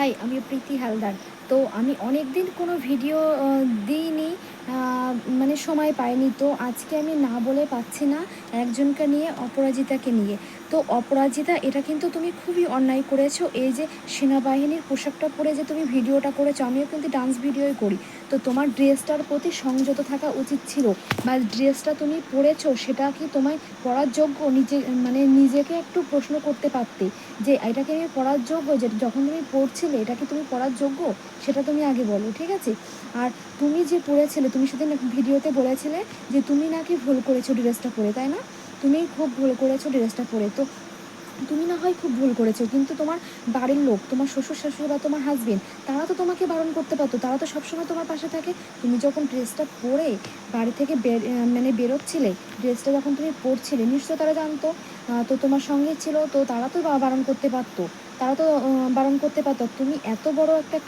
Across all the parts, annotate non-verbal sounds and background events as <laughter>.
High আমি প্রীতি হালদার। তো আমি অনেক দিন কোনো ভিডিও দিইনি মানে সময় পাইনি। তো আজকে আমি না বলে পাচ্ছি না একজনকে নিয়ে, অপরাজিতাকে নিয়ে। তো অপরাজিতা, এটা কিন্তু তুমি খুবই অন্যায় করেছ। এই যে সেনাবাহিনীর পোশাকটা পরে যে তুমি ভিডিওটা করেছ, আমিও কিন্তু ডান্স ভিডিওই করি। তো তোমার ড্রেসটার প্রতি সংযত থাকা উচিত ছিল। বা ড্রেসটা তুমি পরেছো, সেটা কি তোমায় পরার যোগ্য? নিজে মানে নিজেকে একটু প্রশ্ন করতে পারতে যে এটাকে আমি পড়ার যোগ্য? যে, যখন তুমি পড়ছিলে এটা কি তুমি পড়ার যোগ্য? সেটা তুমি আগে বলো, ঠিক আছে? আর তুমি যে পড়েছিলে তুমি সেদিন ভিডিওতে বলেছিলে যে, তুমি নাকি ভুল করেছ ড্রেসটা পরে, তাই না? তুমি খুব ভুল করেছ ড্রেসটা পরে। তো তুমি না হয় খুব ভুল করেছ, কিন্তু তোমার বাড়ির লোক, তোমার শ্বশুর শাশুড়ি বা তোমার হাজবেন্ড তারা তো তোমাকে বারণ করতে পারতো। তারা তো সবসময় তোমার পাশে থাকে। তুমি যখন ড্রেসটা পরে বাড়ি থেকে বের মানে বেরোচ্ছিলে, ড্রেসটা যখন তুমি পরছিলে নিশ্চয় তারা জানতো। তো তোমার সঙ্গে ছিল, তো তারা তো বারণ করতে পারতো। তারা তো বারণ করতে পারতো। তুমি এত বড় একটা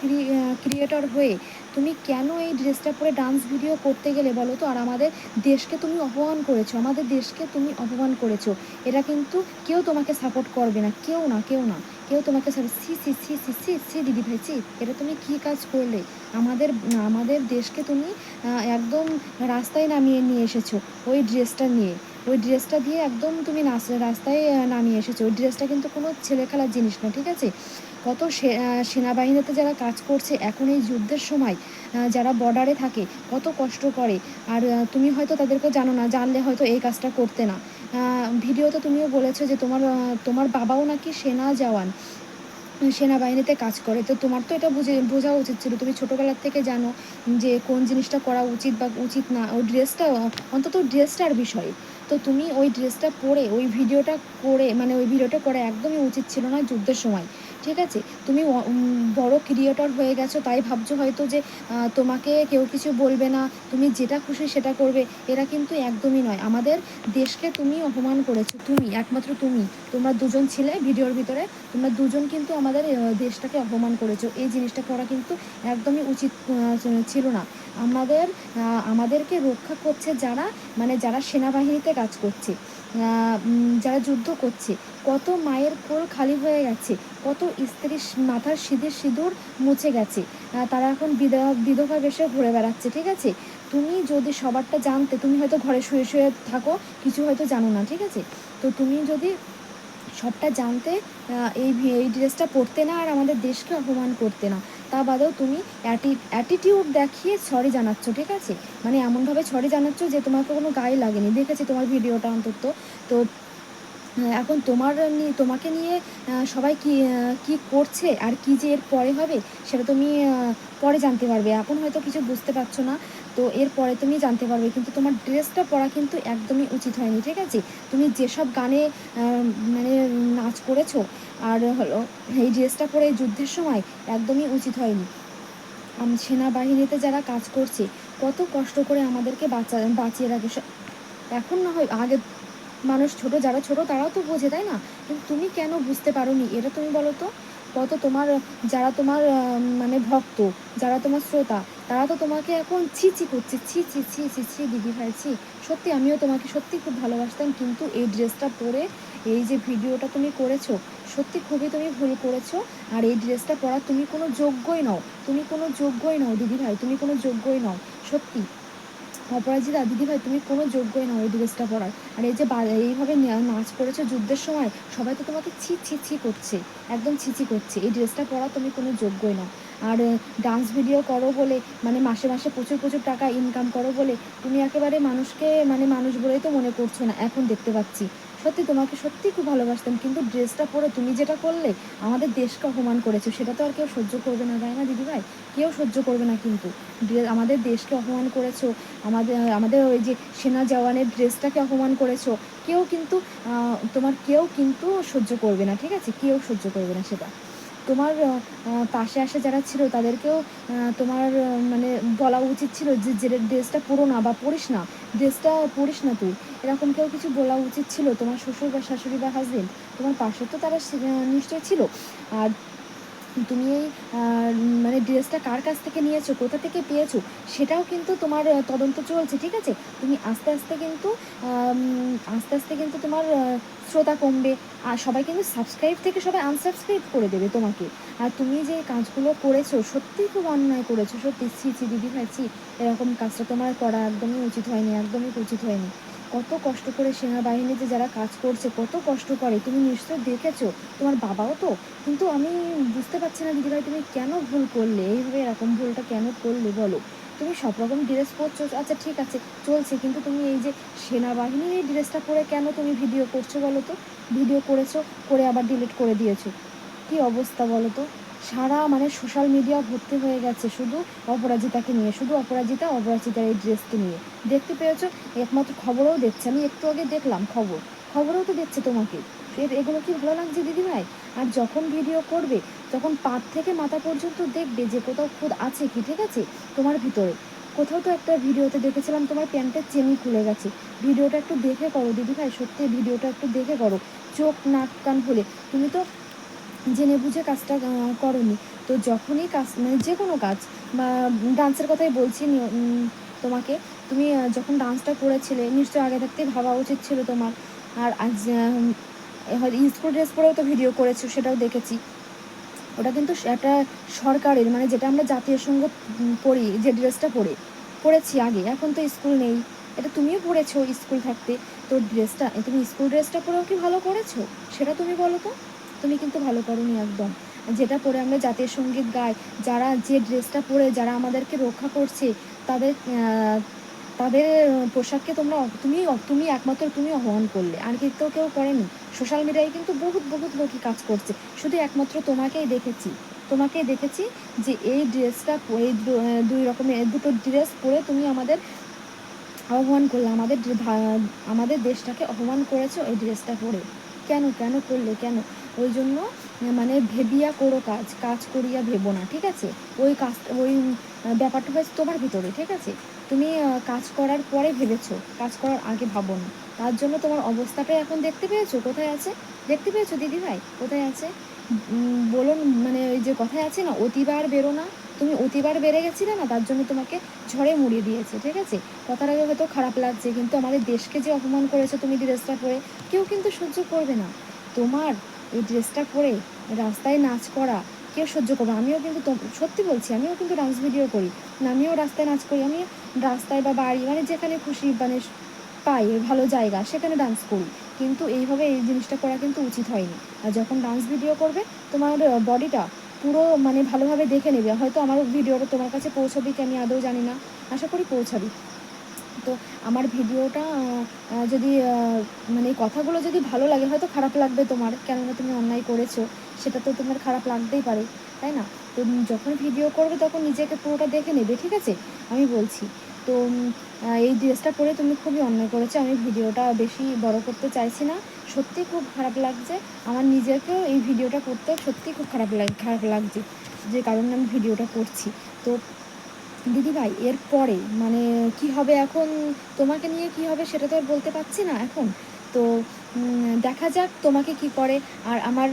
ক্রিয়েটর হয়ে তুমি কেন এই ড্রেসটা পরে ডান্স ভিডিও করতে গেলে বলো তো? আর আমাদের দেশকে তুমি অপমান করেছ, আমাদের দেশকে তুমি অপমান করেছ। এটা কিন্তু কেউ তোমাকে সাপোর্ট করবে না, কেউ না কেউ না। কেউ তোমাকে C C C C C C দিদি ভাই সি এটা তুমি কী কাজ করলে? আমাদের আমাদের দেশকে তুমি একদম রাস্তায় নামিয়ে নিয়ে এসেছ ওই ড্রেসটা নিয়ে। ওই ড্রেসটা দিয়ে একদম তুমি রাস্তায় নামিয়ে এসেছ। ওই ড্রেসটা কিন্তু কোনো ছেলে খেলার জিনিস না, ঠিক আছে? কত সেনাবাহিনীতে যারা কাজ করছে, এখন এই যুদ্ধের সময় যারা বর্ডারে থাকে, কত কষ্ট করে। আর তুমি হয়তো তাদেরকে জানো না, জানলে হয়তো এই কাজটা করতে না। ভিডিওতে তুমিও বলেছ যে তোমার তোমার বাবাও নাকি সেনা জওয়ান, সেনাবাহিনীতে কাজ করে। তো তোমার তো এটা বুঝে বোঝা উচিত ছিল। তুমি ছোটোবেলার থেকে জানো যে কোন জিনিসটা করা উচিত বা উচিত না। ওই ড্রেসটা, অন্তত ড্রেসটার বিষয়। তো তুমি ওই ড্রেসটা পরে, ওই ভিডিওটা করে মানে ওই ভিডিওটা করা একদমই উচিত ছিল না যুদ্ধের সময়। ঠিক আছে? তুমি বড় ক্রিয়েটর হয়ে গেছো, তাই ভাবছ হয়তো যে তোমাকে কেউ কিছু বলবে না, তুমি যেটা খুশি সেটা করবে। এরা কিন্তু একদমই নয়। আমাদের দেশকে তুমি অপমান করেছ, তুমি, একমাত্র তুমি। তোমরা দুজন ছিলে ভিডিওর ভিতরে, তোমরা দুজন কিন্তু আমাদের দেশটাকে অপমান করেছ। এই জিনিসটা করা কিন্তু একদমই উচিত ছিল না। আমাদের আমাদেরকে রক্ষা করছে যারা মানে যারা সেনাবাহিনীতে কাজ করছে যারা যুদ্ধ করছে। কত মায়ের কোল খালি হয়ে গেছে, কত স্ত্রীর মাথার সিঁদুর সিঁদুর মুছে গেছে তারা এখন বিধবা বিধবা বেশে ঘুরে বেড়াচ্ছে, ঠিক আছে? তুমি যদি সবারটা জানতে, তুমি হয়তো ঘরে শুয়ে শুয়ে থাকো, কিছু হয়তো জানো না, ঠিক আছে? তো তুমি যদি সবটা জানতে এই এই ড্রেসটা পরতে না আর আমাদের দেশকে অপমান করতে না তা বাদেও তুমি অ্যাটিটিউড দেখিয়ে সরি জানাচ্ছ, ঠিক আছে? মানে এমনভাবে সরি জানাচ্ছ যে তোমাকে কোনো গায়ে লাগেনি। দেখেছি তোমার ভিডিওটা অন্তত। তো এখন তোমার তোমাকে নিয়ে সবাই কি কি করছে আর কি যে এর পরে হবে, সেটা তুমি পরে জানতে পারবে। এখন হয়তো কিছু বুঝতে পারছ না, তো এর পরে তুমি জানতে পারবে। কিন্তু তোমার ড্রেসটা পরা কিন্তু একদমই উচিত হয়নি, ঠিক আছে? তুমি যেসব গানে মানে নাচ করেছ, আর হলো, এই ড্রেসটা পরে যুদ্ধের সময় একদমই উচিত হয়নি। সেনাবাহিনীতে যারা কাজ করছে, কত কষ্ট করে আমাদেরকে বাঁচা, বাঁচিয়ে রাখে। এখন না হয় আগে মানুষ ছোট, যারা ছোট তারাও তো বোঝে, তাই না? কিন্তু তুমি কেন বুঝতে পারোনি? এটা তুমি বলো তো। কত তোমার, যারা তোমার মানে ভক্ত, যারা তোমার শ্রোতা, তারা তো তোমাকে এখন ছি ছি করছে। ছি ছি ছি ছি ছি, দিদি ভাই, ছি। সত্যি আমিও তোমাকে সত্যি খুব ভালোবাসতাম, কিন্তু এই ড্রেসটা পরে এই যে ভিডিওটা তুমি করেছ, সত্যি খুবই তুমি ভুল করেছ। আর এই ড্রেসটা পরা তুমি কোনো যোগ্যই নও। তুমি কোনো যোগ্যই নও, দিদি ভাই, তুমি কোনো যোগ্যই নও। সত্যি। অপরাজিতা, দিদি ভাই, তুমি কোনো যোগ্যই নয় ওই ড্রেসটা পরার। আর এই যে এইভাবে নাচ করেছ যুদ্ধের সময়, সবাই তো তোমাকে ছি ছি ছি করছে। একদম ছি ছি করছে। এই ড্রেসটা পরা তুমি কোনো যোগ্যই নও। আর ডান্স ভিডিও করো বলে মানে মাসে মাসে প্রচুর প্রচুর টাকা ইনকাম করো বলে, তুমি একেবারে মানুষকে মানে মানুষ বলেই তো মনে করছ না, এখন দেখতে পাচ্ছি। সত্যি তোমাকে সত্যি খুব ভালোবাসতাম, কিন্তু ড্রেসটা পরে তুমি যেটা করলে, আমাদের দেশকে অপমান করেছ, সেটা তো আর কেউ সহ্য করবে না, তাই না, দিদিভাই? কেউ সহ্য করবে না কিন্তু। আমাদের দেশকে অপমান করেছ, আমাদের আমাদের ওই যে সেনা জওয়ানের ড্রেসটাকে অপমান করেছ, কেউ কিন্তু তোমার কেউ কিন্তু সহ্য করবে না, ঠিক আছে? কেউ সহ্য করবে না সেটা। তোমার পাশে আসে যারা ছিল তাদেরকেও তোমার মানে বলা উচিত ছিল যে যে ড্রেসটা পরো না বা পড়িস না, ড্রেসটা পড়িস না তুই। এরকম কেউ কিছু বলা উচিত ছিল তোমার শ্বশুর বা শাশুড়ি বা হাজবেন্ড তোমার পাশে তো তারা নিশ্চয় ছিল। আর তুমি এই মানে ড্রেসটা কার কাছ থেকে নিয়েছো, কোথা থেকে পেয়েছ, সেটাও কিন্তু তোমার তদন্ত চলছে, ঠিক আছে? তুমি আস্তে আস্তে কিন্তু আস্তে আস্তে কিন্তু তোমার শ্রোতা কমবে, আর সবাই কিন্তু সাবস্ক্রাইব থেকে সবাই আনসাবস্ক্রাইব করে দেবে তোমাকে। আর তুমি যে কাজগুলো করেছ, সত্যিই খুব অন্যায় করেছ, সত্যি ছি, দিদি ভাই, ছি, এরকম কাজটা তোমার করা একদমই উচিত হয়নি, একদমই উচিত হয়নি। কত কষ্ট করে সেনাবাহিনীতে যারা কাজ করছে, কত কষ্ট করে। তুমি নিশ্চয় দেখেছ, তোমার বাবাও তো। কিন্তু আমি বুঝতে পারছি না, দিদিভাই, তুমি কেন ভুল করলে? এইভাবে এরকম ভুলটা কেন করলে বলো? তুমি সব রকম ড্রেস পরছো আচ্ছা ঠিক আছে, চলছে। কিন্তু তুমি এই যে সেনাবাহিনীর এই ড্রেসটা পরে কেন তুমি ভিডিও করছ বলো তো? ভিডিও করেছ, করে আবার ডিলিট করে দিয়েছ। কি অবস্থা বলো তো? সারা মানে সোশ্যাল মিডিয়া ভর্তি হয়ে গেছে শুধু অপরাজিতাকে নিয়ে, শুধু অপরাজিতা, অপরাজিতার এই ড্রেসকে নিয়ে। দেখতে পেয়েছ? একমাত্র খবরেও দেখছে। আমি একটু আগে দেখলাম খবর। খবরেও তো দেখছে তোমাকে। এগুলো কি ভালো লাগছে দিদিভাই? আর যখন ভিডিও করবে, তখন পাত থেকে মাথা পর্যন্ত দেখবে যে কোথাও খুদ আছে কি, ঠিক আছে? তোমার ভিতরে। কোথাও তো একটা ভিডিওতে দেখেছিলাম তোমার প্যান্টের চেনি খুলে গেছে। ভিডিওটা একটু দেখে করো দিদিভাই, সত্যি ভিডিওটা একটু দেখে করো। চোখ, নাক, কান খুলে। তুমি তো জেনে বুঝে কাজটা করনি। তো যখনই কাজ মানে যে কোনো কাজ বা ডান্সের কথাই বলছি তোমাকে তুমি যখন ডান্সটা করেছিলে নিশ্চয়ই আগে থাকতেই ভাবা উচিত ছিল তোমার। আর আজ হয়তো স্কুল ড্রেস পরেও তো ভিডিও করেছ সেটাও দেখেছি। ওটা কিন্তু একটা সরকারের মানে যেটা আমরা জাতীয় সংগীত উম, পড়ি যে ড্রেসটা পরে পরেছি আগে এখন তো স্কুল নেই। এটা তুমিও পড়েছো স্কুল থাকতে তো ড্রেসটা তুমি স্কুল ড্রেসটা পরেও কি ভালো করেছ? সেটা তুমি বলো তো। তুমি কিন্তু ভালো করোনি একদম। যেটা পরে আমরা জাতীয় সংগীত গাই, যারা যে ড্রেসটা পরে, যারা আমাদেরকে রক্ষা করছে, তাদের তাদের পোশাককে তোমরা তুমি তুমি একমাত্র তুমি অপমান করলে। আর কিন্তু কেউ করেনি। সোশ্যাল মিডিয়ায় কিন্তু বহুত বহুত লোকই কাজ করছে। শুধু একমাত্র তোমাকেই দেখেছি। তোমাকেই দেখেছি যে এই ড্রেসটা এই দুই রকমের দুটো ড্রেস পরে তুমি আমাদের অপমান করলে, আমাদের আমাদের দেশটাকে অপমান করেছ এই ড্রেসটা পরে। কেন কেন করলে, কেন? ওই জন্য মানে ভেবিয়া করো কাজ কাজ করিয়া ভেবো না, ঠিক আছে? ওই কাজ, ওই ব্যাপারটা হয়েছে তোমার ভিতরে, ঠিক আছে? তুমি কাজ করার পরে ভেবেছো, কাজ করার আগে ভাবো না। তার জন্য তোমার অবস্থাটা এখন দেখতে পেয়েছ? কোথায় আছে? দেখতে পেয়েছ দিদি ভাই কোথায় আছে? বলুন মানে ওই যে কথায় আছে না, অতিবার বেরো না। তুমি অতিবার বেড়ে গেছিলে না, তার জন্য তোমাকে ঝড়ে মুড়িয়ে দিয়েছে, ঠিক আছে? কথাটাকে হয়তো খারাপ লাগছে, কিন্তু আমাদের দেশকে যে অপমান করেছে তুমি ড্রেসটা পরে, কেউ কিন্তু সহ্য করবে না। তোমার এই ড্রেসটা পরে রাস্তায় নাচ করা কেউ সহ্য করবে আমিও কিন্তু সত্যি বলছি আমিও কিন্তু ডান্স ভিডিও করি। না, আমিও রাস্তায় নাচ করি আমি রাস্তায় বা বাড়ি মানে যেখানে খুশি মানে পাই ভালো জায়গা সেখানে ডান্স করি। কিন্তু এইভাবে এই জিনিসটা করা কিন্তু উচিত হয়নি। আর যখন ডান্স ভিডিও করবে তোমার বডিটা পুরো মানে ভালোভাবে দেখে নেবে। হয়তো আমার ভিডিওটা তোমার কাছে পৌঁছাবে কি আমি আদৌ জানি না। আশা করি পৌঁছাবে। তো আমার ভিডিওটা যদি মানে কথাগুলো যদি ভালো লাগে, হয়তো খারাপ লাগবে তোমার, কেননা তুমি অন্যায় করেছ, সেটা তো তোমার খারাপ লাগতেই পারে, তাই না? তো যখন ভিডিও করবে তখন নিজেকে পুরোটা দেখে নেবে, ঠিক আছে? আমি বলছি। তো এই ড্রেসটা পরে তুমি খুবই অন্যায় করেছ, আমি ভিডিওটা বেশি বড় করতে চাইছি না। সত্যি খুব খারাপ লাগছে, আমার নিজেকেও এই ভিডিওটা করতে সত্যি খুব খারাপ লাগ, খারাপ লাগছে, যে কারণে আমি ভিডিওটা করছি। তো দিদিভাই এরপরে মানে কি হবে এখন? তোমাকে নিয়ে কি হবে সেটা তো আর বলতে পারছি না এখন। তো দেখা যাক তোমাকে কি করে। আর আমার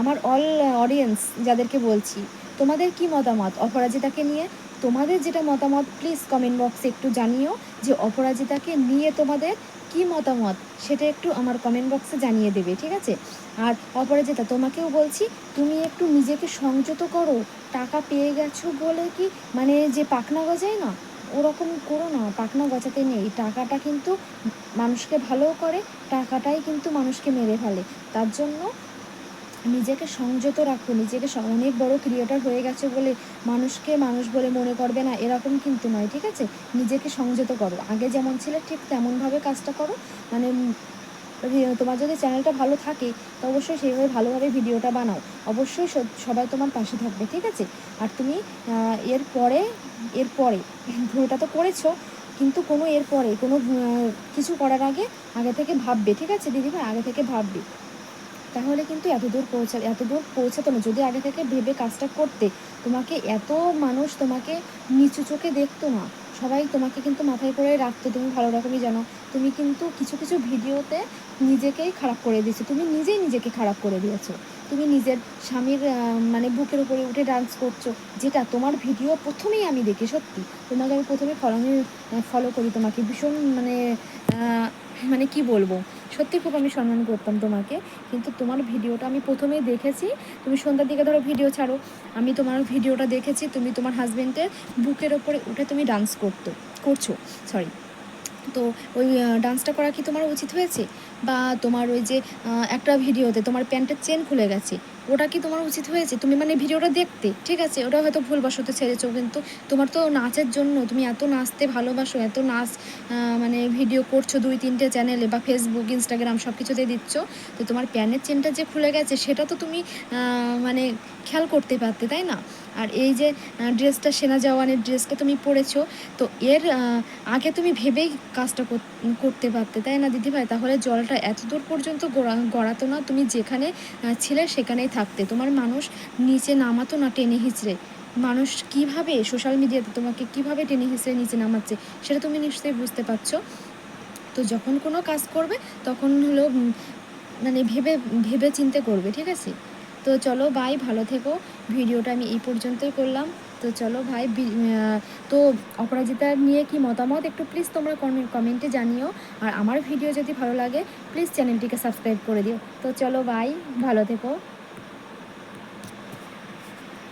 আমার অল অডিয়েন্স যাদেরকে বলছি, তোমাদের কি মতামত? অপরাজিতাকে নিয়ে তোমাদের যেটা মতামত প্লিজ কমেন্ট বক্সে একটু জানিও যে অপরাজিতাকে নিয়ে তোমাদের কি মতামত, সেটা একটু আমার কমেন্ট বক্সে জানিয়ে দেবে, ঠিক আছে? আর অপরাজিতা তোমাকেও বলছি, তুমি একটু নিজেকে সংযত করো, টাকা পেয়ে গেছো বলে কি মানে যে পাখনা গজায় না, ওরকম করো না, পাখনা গজাতে নেই, টাকাটা কিন্তু মানুষকে ভালো করে, টাকাটাই কিন্তু মানুষকে মেরে ফেলে। তার জন্য নিজেকে সংযত রাখো নিজেকে অনেক বড় ক্রিয়েটার হয়ে গেছে বলে মানুষকে মানুষ বলে মনে করবে না এরকম কিন্তু নয় ঠিক আছে? নিজেকে সংযত করো। আগে যেমন ছিলে ঠিক তেমনভাবে কাজটা করো। মানে তোমার যদি চ্যানেলটা ভালো থাকে তো অবশ্যই সেইভাবে ভালোভাবে ভিডিওটা বানাও। অবশ্যই সবাই তোমার পাশে থাকবে ঠিক আছে? আর তুমি আহ, এর পরে এর পরে <laughs> ভুলটা তো করেছ কিন্তু কোনো এর পরে কোনো কিছু করার আগে আগে থেকে ভাববে ঠিক আছে দিদিভাই? আগে থেকে ভাববে। তাহলে কিন্তু এত দূর পৌঁছা এত দূর পৌঁছাতো না। যদি আগে থেকে ভেবে কাজটা করতে, তোমাকে এত মানুষ তোমাকে নিচু চোখে দেখতো না। সবাই তোমাকে কিন্তু মাথায় করে রাখতো, তুমি ভালো রকমই জানো। তুমি কিন্তু কিছু কিছু ভিডিওতে নিজেকেই খারাপ করে দিয়েছ। তুমি নিজেই নিজেকে খারাপ করে দিয়েছ। তুমি নিজের স্বামীর মানে বুকের উপরে উঠে ডান্স করছ, যেটা তোমার ভিডিও প্রথমেই আমি দেখি, সত্যি। তোমাকে আমি প্রথমে ফলো ফলো করি তোমাকে। ভীষণ মানে মানে কি বলব? সত্যি খুব আমি সম্মান করতাম তোমাকে, কিন্তু তোমার ভিডিওটা আমি প্রথমেই দেখেছি। তুমি সন্ধ্যার দিকে ধরো ভিডিও ছাড়ো, আমি তোমার ভিডিওটা দেখেছি, তুমি তোমার হাজব্যান্ডের বুকের ওপরে উঠে তুমি ডান্স করতো, করছ সরি তো ওই ডান্সটা করা কি তোমার উচিত হয়েছে? বা তোমার ওই যে একটা ভিডিওতে তোমার প্যান্টের চেন খুলে গেছে, ওটা কি তোমার উচিত হয়েছে? তুমি মানে ভিডিওটা দেখতে, ঠিক আছে? ওটা হয়তো ভুলবশত ছেড়েছো, কিন্তু তোমার তো নাচের জন্য তুমি এত নাচতে ভালোবাসো, এত নাচ মানে ভিডিও করছ দুই তিনটে চ্যানেলে বা ফেসবুক ইনস্টাগ্রাম সব কিছুতে দিচ্ছ, তো তোমার প্যানের চেনটা যে খুলে গেছে, সেটা তো তুমি মানে খেয়াল করতে পারতে, তাই না? আর এই যে ড্রেসটা সেনা জওয়ানের ড্রেসটা তুমি পরেছো, তো এর আগে তুমি ভেবেই কাজটা করতে পারতে, তাই না দিদিভাই? তাহলে জলটা এত দূর পর্যন্ত গড়া- গড়াতো না, তুমি যেখানে ছিলে সেখানেই থাকতে। তোমার মানুষ নিচে নামাতো না, টেনে হিচড়ে। মানুষ কীভাবে সোশ্যাল মিডিয়াতে তোমাকে কীভাবে টেনে হিচড়ে, নিচে নামাচ্ছে, সেটা তুমি নিশ্চয়ই বুঝতে পারছ। তো যখন কোনো কাজ করবে, তখন হলো মানে ভেবে ভেবে চিন্তে করবে, ঠিক আছে? তো চলো ভাই ভালো থেকো। ভিডিওটা আমি এই পর্যন্তই করলাম। তো চলো ভাই তো অপরাজিতা নিয়ে কি মতামত? একটু প্লিজ তোমরা কমেন্টে জানিও। আর আমার ভিডিও যদি ভালো লাগে প্লিজ চ্যানেলটিকে সাবস্ক্রাইব করে দিও। তো চলো ভাই ভালো থেকো।